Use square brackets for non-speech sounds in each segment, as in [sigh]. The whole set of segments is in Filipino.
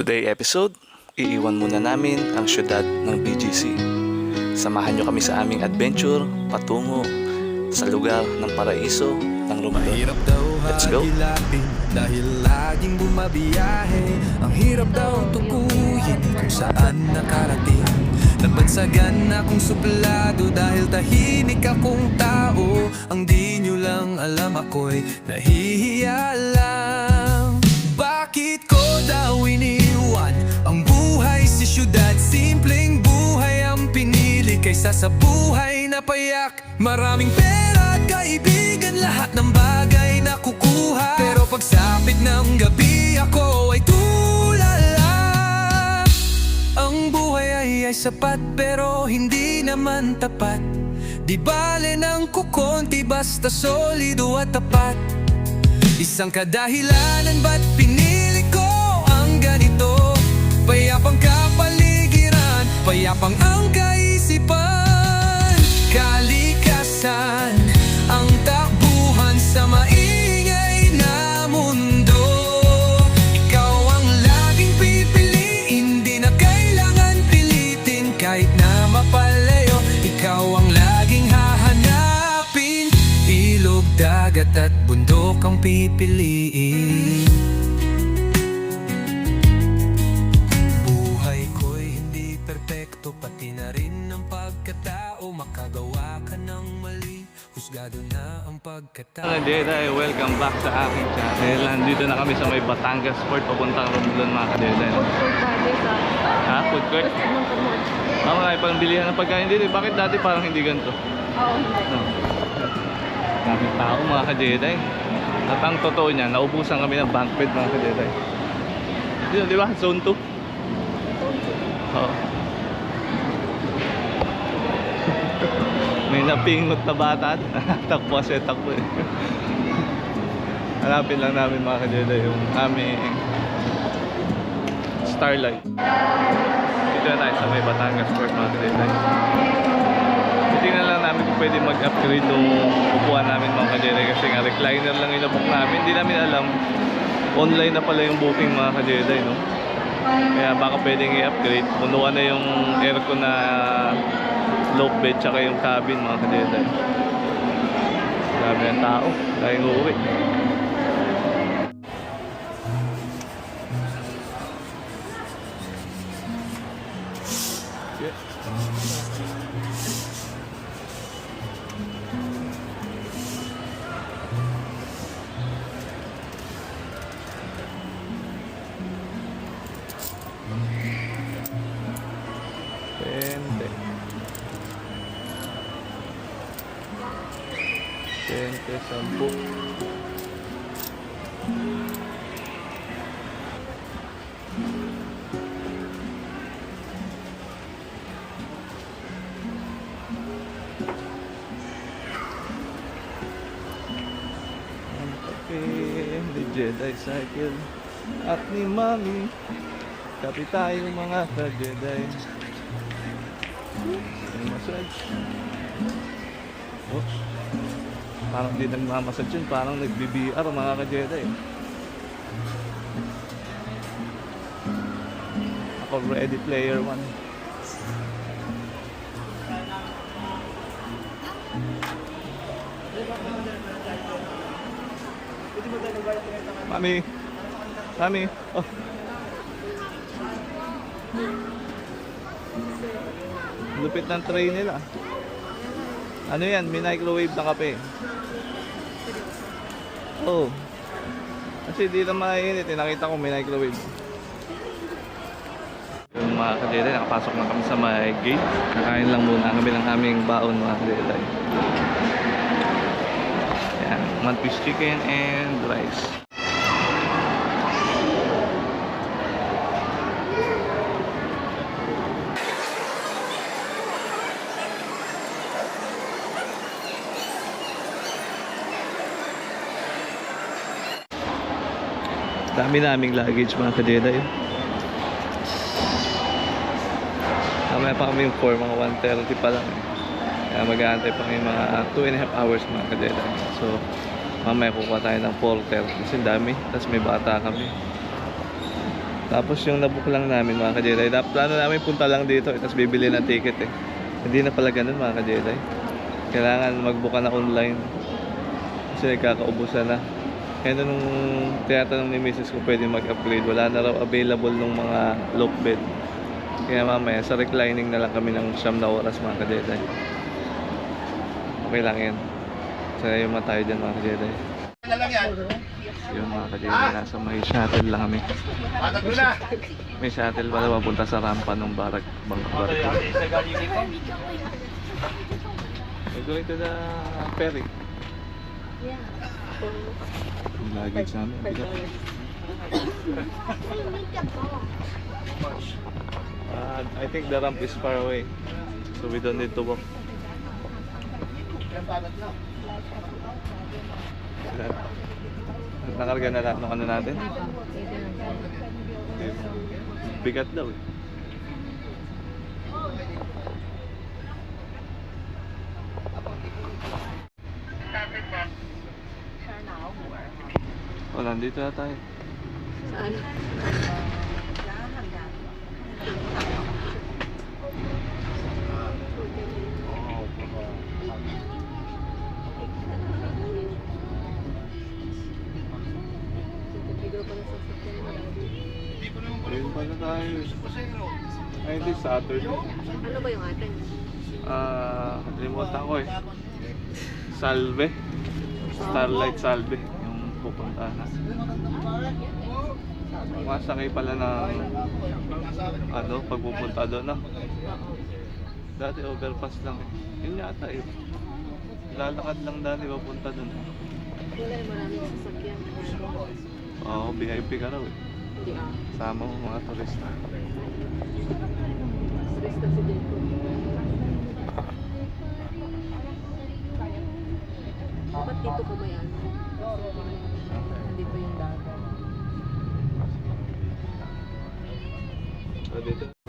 Today episode, iiwan muna namin ang syudad ng BGC. Samahan nyo kami sa aming adventure patungo sa lugar ng paraiso ng daw Let's go. dahil laging bumabiyahe. Ang hirap daw tukuyin kung saan nakarating. Nabansagan akong suplado dahil tahimik akong tao. Ang di nyo lang alam ako'y nahihiya lang. Bakit ko daw Simpleng buhay ang pinili kaysa sa buhay na payak. Maraming pera at kaibigan lahat ng bagay na kukuha. Pero pagsapit ng gabi ako ay tulala. Ang buhay ay, ay sapat pero hindi naman tapat. Di bale ng kukonti basta solido at tapat. Isang kadahilanan ba't pinili ko ang ganito? Payapang kapaligiran, payapang ang kaisipan. Kalikasan, ang takbuhan sa maingay na mundo. Ikaw ang laging pipiliin, di na kailangan pilitin. Kahit na mapalayo, ikaw ang laging hahanapin. Ilog, dagat at bundok ang pipiliin Jedi, welcome back sa aking channel. Nandito na kami sa may Batangas Port, papuntang Romblon mga ka-Jedi. Food party sa Ha? Food court? Ah, mga pang bilihan ng pagkain dito. eh. Bakit dati parang hindi ganito? Oo, hindi. No. Daming tao mga ka-Jedi. At ang totoo niya, naubusan kami ng banquet mga ka-Jedi. Dito, di ba? Zone 2? Oo. [laughs] May napingot na bata. [laughs] takbo kasi takbo eh. Hanapin lang namin mga ka-Jedi yung aming Starlight. Dito na tayo sa may Batangas Port mga ka-Jedi. Titingnan lang namin kung pwede mag-upgrade yung upuan namin mga ka-Jedi kasi nga recliner lang yung nabook namin. Hindi namin alam online na pala yung booking mga ka-Jedi no. Kaya baka pwedeng i-upgrade. Punuan na yung aircon na low bed tsaka yung cabin mga ka-Jedi. Dami ng tao. Dahil uuwi. Tente, sampu. Ni Jedi Cycle at ni Mami. Kape tayo mga ka-Jedi. Massage. Parang di nagmamassage yun. Parang nagbi-BR mga ka-Jedi. Ako ready player one. Mami. Mami. Oh. Lupit ng tray nila. Ano yan? May microwave na kape. Oh. Kasi di na mainit. Eh. Nakita ko may microwave. Yung mga kadede, nakapasok na kami sa may gate. Kakain lang muna kami ng aming baon mga kadede. Yan. One piece chicken and rice. Dami naming luggage mga kadeda yun. Mamaya pa kami yung 4, mga 1.30 pa lang eh. Kaya mag-aantay pa kami mga 2 and a half hours mga kadeda. So, mamaya kukuha tayo ng 4.30 kasi dami. Tapos may bata kami. Tapos yung nabook lang namin mga ka-Jedi, dap- plano namin punta lang dito, eh, tapos bibili ng ticket eh. Hindi na pala ganun mga ka-Jedi. Kailangan magbook ka na online. Kasi nagkakaubusan na. Kaya nung tinatanong ni Mrs. ko pwede mag-upgrade, wala na raw available ng mga loaf bed. Kaya mamaya sa reclining na lang kami ng siyam na oras mga ka-Jedi. Okay lang yan. Sanay naman tayo dyan mga ka-Jedi. Yung mga ka-Jedi, nasa may shuttle lang kami. May shuttle pala papunta sa rampa ng barak Bangkok We're going to ferry. Yung luggage namin. bigat. Uh, I think the ramp is far away. So we don't need to walk. Nakarga na lahat ng ano natin. Bigat daw eh. Nandito na tayo. Saan? Ayun pala tayo. Ay, hindi Saturday. Ano ba yung atin? Ah, limutan ko eh. Salve. Starlight Salve. Pupuntahan na. Masakay pala ng ano, pagpupunta doon no? Dati overpass lang eh. Yun yata eh. Lalakad lang dati papunta doon. Wala yung maraming sasakyan. Oo, VIP ka raw eh. Hindi ah. Sama mo mga turista. Na si Jacob. Ba't dito yung dagat. So, dito.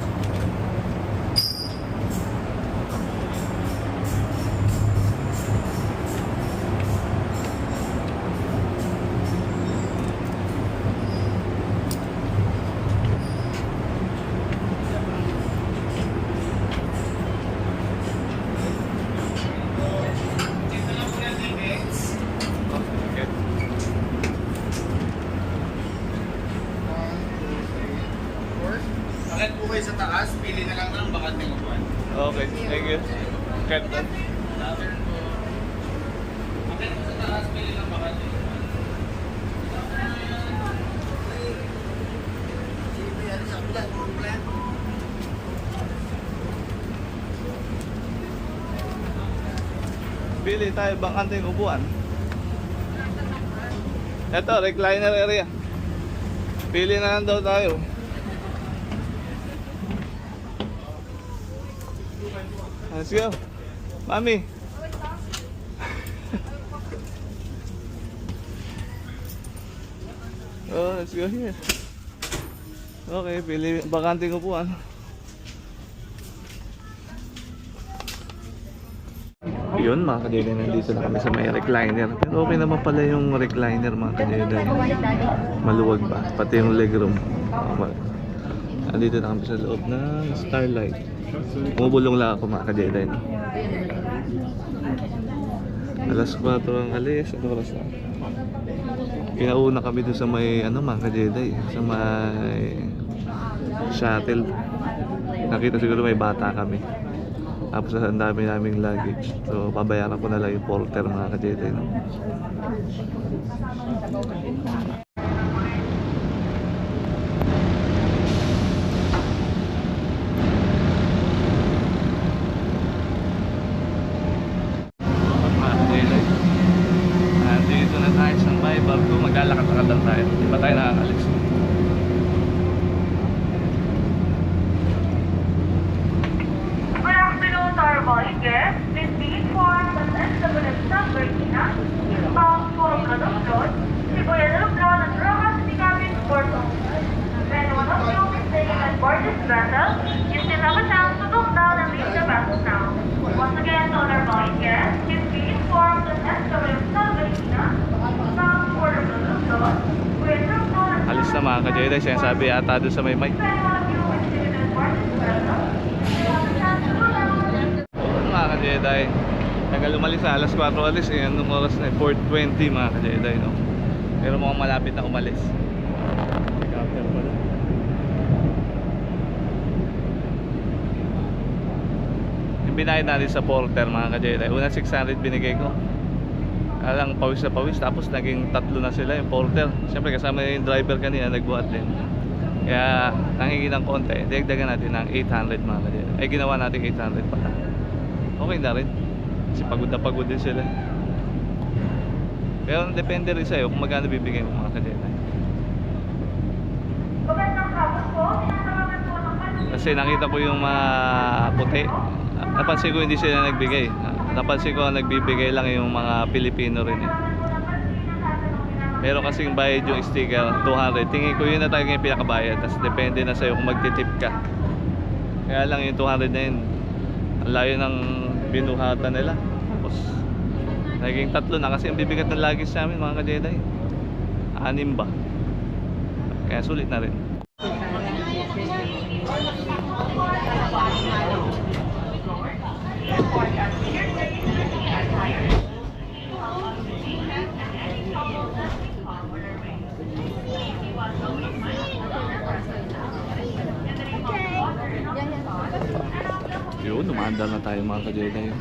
Pili tayo bang anting upuan? Ito, recliner area. Pili na lang daw tayo. Let's go. Mami. [laughs] oh, let's go here. Okay, pili bakanting upuan. Yun mga kadede, nandito na kami sa may recliner. Pero okay naman pala yung recliner mga kadede. Maluwag ba? Pati yung legroom. Nandito na kami sa loob ng Starlight. Bumubulong lang ako mga. No? Alas 4 ang alis. Ano oras na? Kinauna kami doon sa may ano mga kadede. Sa may shuttle. Nakita siguro may bata kami. Tapos ang dami naming luggage. So, pabayaran ko na lang yung porter mga ka-JT. No? ka-Jedi. Sinasabi ata doon sa may mic. Ano mga ka-Jedi? Tagal umalis na, alas 4 alis. Eh, anong oras na? 4.20 mga ka-Jedi, no? Pero mukhang malapit na umalis. Yung binayad natin sa porter mga ka-Jedi. Una 600 binigay ko. Alang pawis na pawis tapos naging tatlo na sila yung porter. Siyempre kasama yung driver kanina nagbuhat din. Kaya nangingi ng konti. Dagdagan natin ng 800 mga ka-Jedi. Ay ginawa natin 800 pala. Okay na rin. Kasi pagod na pagod din sila. Pero depende rin sa'yo kung magkano bibigay mo mga kanina. Kasi nakita ko yung mga puti. Napansin ko hindi sila nagbigay. Napansin ko nagbibigay lang yung mga Pilipino rin eh. Meron kasing bayad yung sticker, 200. Tingin ko yun na talaga yung pinakabayad. Tapos depende na sa'yo kung magtitip ka. Kaya lang yung 200 na yun. Ang layo ng binuhatan nila. Tapos naging tatlo na kasi ang bibigat ng lagis namin mga ka-Jedi. Anim ba? Kaya sulit na rin. Yun, umaandar na tayo mga ka-Jedi.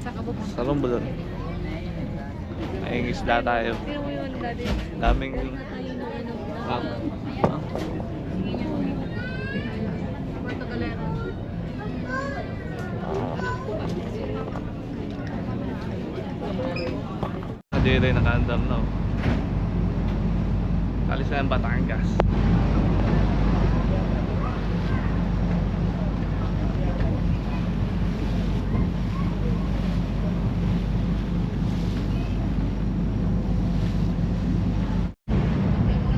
Saan ka pupunta? Sa Romblon. May isda tayo. Daming... Tayo ng ano, Ah. Ka-Jedi nakaandar na. oh. Alis na ng Batangas.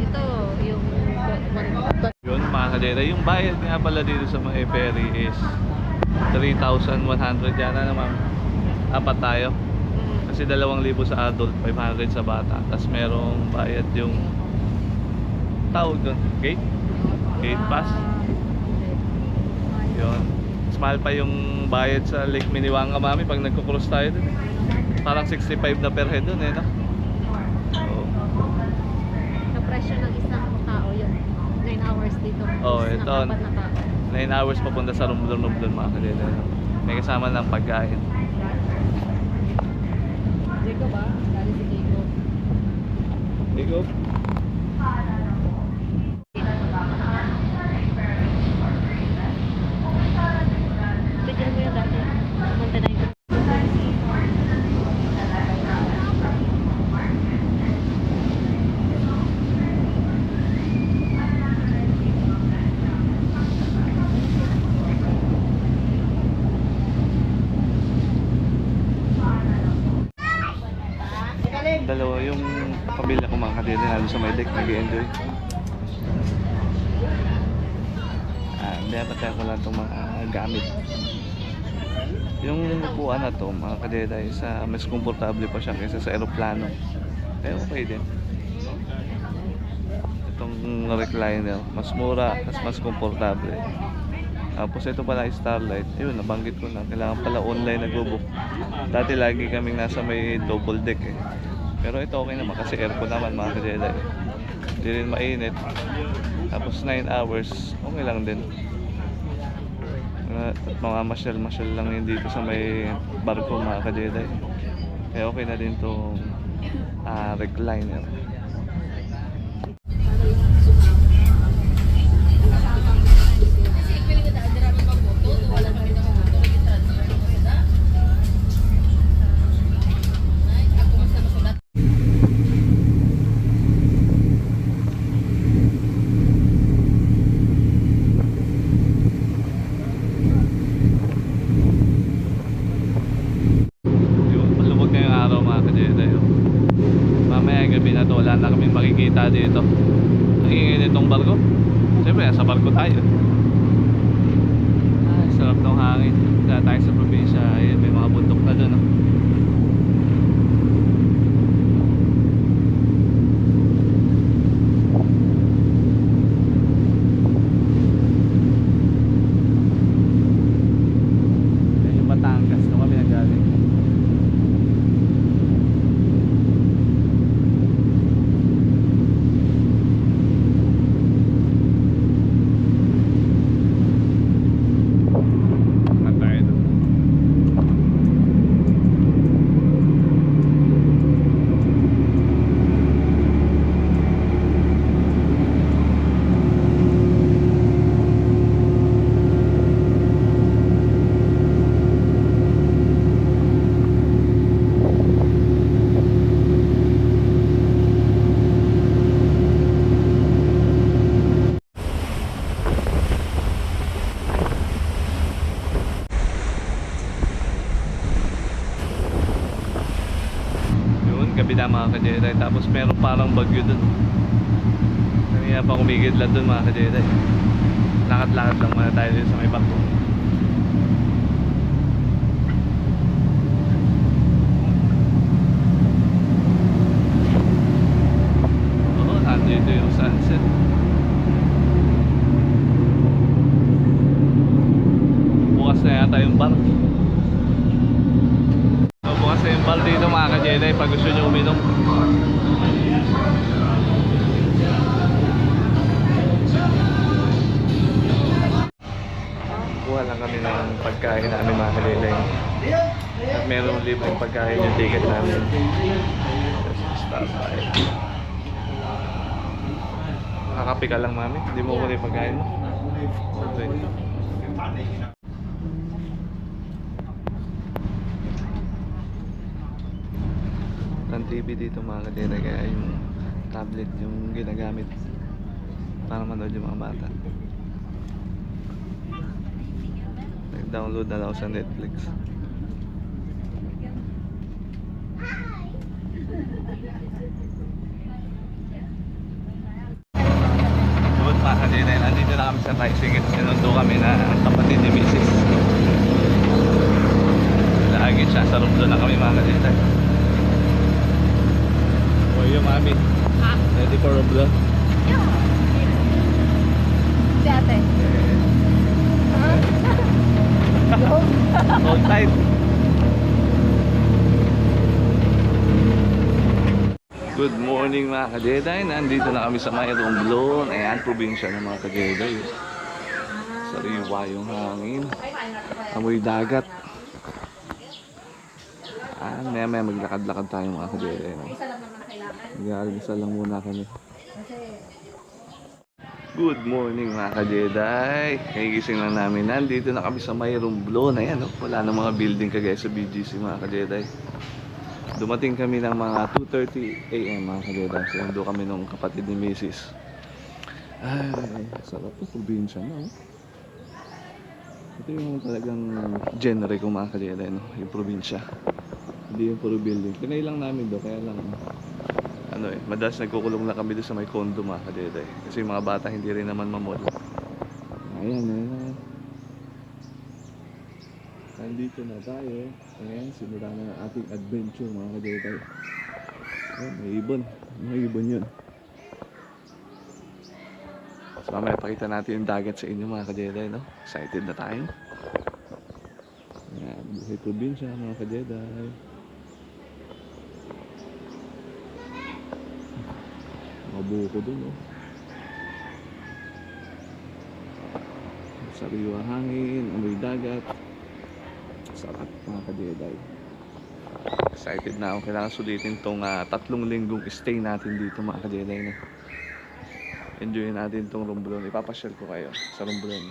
Ito, yung... Yun mga Yung bayad nga pala dito sa mga ferry is 3,100 yan na naman. Apat tayo. Kasi 2,000 sa adult, 500 sa bata. Tapos merong bayad yung tawag doon, gate? Gate pass. Yun. Mas mahal pa yung bayad sa Lake Miniwanga Mami pag nagko-cross tayo eh. Parang 65 na per head dun eh, no? Oo. Sa presyo ng isang tao yun. 9 hours dito. Oh, ito. apat na tao. 9 hours papunta sa Rumblon-Rumblon mga kalila. May kasama ng pagkain. Jacob ba? Galing si Jacob. Ikaw? Bigyan mo yun dati. Pumunta na yun. Dalawa yung pamilya ko mga kalila lalo sa may deck nag-enjoy. Ah, hindi patay ko lang itong mga gamit. Yung upuan na to mga kalila sa mas komportable pa siya kaysa sa aeroplano. Eh okay din. Itong recliner, mas mura, mas mas komportable. Tapos ito pala Starlight. Ayun, nabanggit ko na. Kailangan pala online nagbo-book. Dati lagi kaming nasa may double deck eh. Pero ito okay naman kasi aircon naman mga ka-Jedi. Hindi rin mainit. Tapos 9 hours, okay lang din. At mga masyal-masyal lang yun dito sa may barko mga ka-Jedi. Kaya okay na din itong ah, recliner. Yun, malubog na yung araw mga ka-Jedi. oh. Mamaya gabi na to, wala na kami makikita dito. Ang ingay nitong barko. Siyempre, nasa barko tayo. Ay, sarap ng hangin. Kaya tayo sa probinsya, ayun, may mga bundok na doon. Oh. mga ka-Jedi. Tapos parang bagyo dun. Kanina pa kumigidlat dun mga ka-Jedi. Lakad-lakad lang muna tayo dun sa may bangko. Oo, nandito yung sunset. Bukas na yata yung bar. So, bukas na dito mga ka-Jedi pag gusto nyo uminom. Pagkain namin mga ka-Jedi. At meron libreng pagkain yung ticket namin. Stop by. Ka lang mami, hindi mo kunin pagkain mo. Okay. Ang TV dito mga kadera kaya yung tablet yung ginagamit para manood yung mga bata. Nag-download na ako sa Netflix. Good mga kadera, nandito na kami sa tricycle. Sinundo kami na ang kapatid ni Mrs. Lagi siya sa room doon na kami mga kadera. O yung mami. Ready for a vlog? Hold tight. Good morning mga kajeday. Nandito na kami sa Mayroong Blon. Ayan, probinsya ng mga kajeday. Sariwa yung hangin. Amoy dagat. Ah, maya maya maglakad-lakad tayo mga kajeday. No? Mag-aalmusal lang muna kami. Good morning mga ka-Jedi. Kagigising lang namin. Nandito na kami sa Mayroong Blon. Ayan, oh, wala na mga building kagaya sa BGC mga ka-Jedi. Dumating kami ng mga 2.30 a.m. mga ka-Jedi. Sundo kami nung kapatid ni Mrs. Ay, sarap po. Probinsya na. Oh. Ito yung talagang genre ko mga ka-Jedi. No? Yung probinsya. Hindi yung puro building. Pinay namin do Kaya lang ano eh, madalas nagkukulong na kami doon sa may condo mga kadede. Kasi yung mga bata hindi rin naman mamol. Ayan, ayan. Nandito na tayo. Ayan, simula na ang ating adventure mga kadede. Ayan, may ibon. May ibon yun. So mamaya pakita natin yung dagat sa inyo mga kadede, no? Excited na tayo. Ayan, buhay probinsya mga kadede. Mga buko dun, oh. Sariwa hangin, amoy dagat. Sarap mga kadeday. Excited na ako. Kailangan sulitin tong ah, tatlong linggong stay natin dito mga kadeday. No? Enjoy natin tong Romblon. Ipapasyal ko kayo sa Romblon.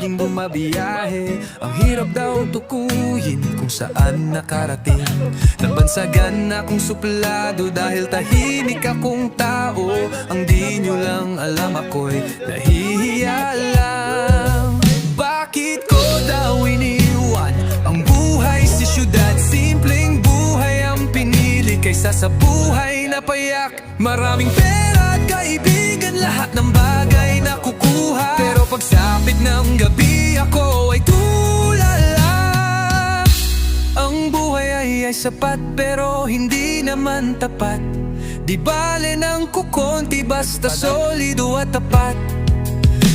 Laging bumabiyahe. Ang hirap daw tukuyin kung saan nakarating. Nabansagan akong suplado dahil tahimik akong tao. Ang di nyo lang alam ako'y nahihiya lang kaysa sa buhay na payak. Maraming pera at kaibigan lahat ng bagay na kukuha. Pero pagsapit ng gabi ako ay tulala. Ang buhay ay, ay sapat pero hindi naman tapat. Di bale ng kukonti basta solido at tapat.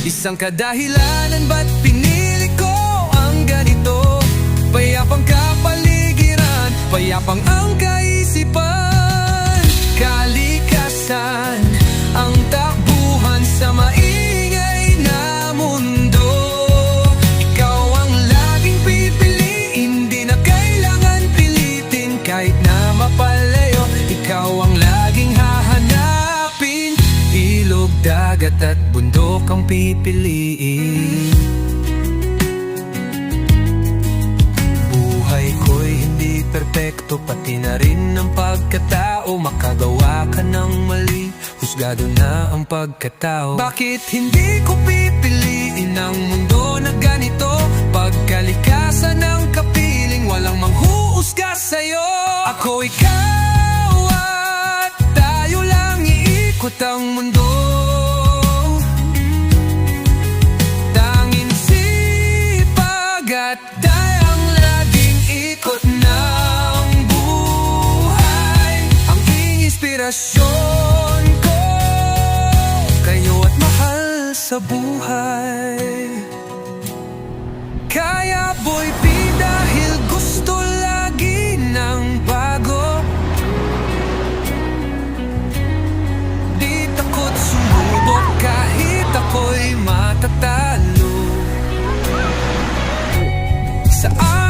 Isang kadahilanan ba't pinili ko ang ganito? Payapang kapaligiran, payapang ang kaisipan Kalikasan, ang takbuhan sa maingay na mundo. Ikaw laging pipiliin, di na kailangan pilitin. Kahit na mapalayo, ikaw ang laging hahanapin. Ilog, dagat at bundok ang pipiliin Perpekto Pati na rin ang pagkatao. Makagawa ka ng mali Husgado na ang pagkatao. Bakit hindi ko pipiliin ang mundo na ganito? Pagkalikasan ng kapiling Walang manghuhusga sa'yo. Ako ikaw at tayo lang iikot ang mundo inspirasyon ko. Kayo at mahal sa buhay. Kaya boy P dahil gusto lagi ng bago. Di takot sumubok kahit ako'y matatalo. Saan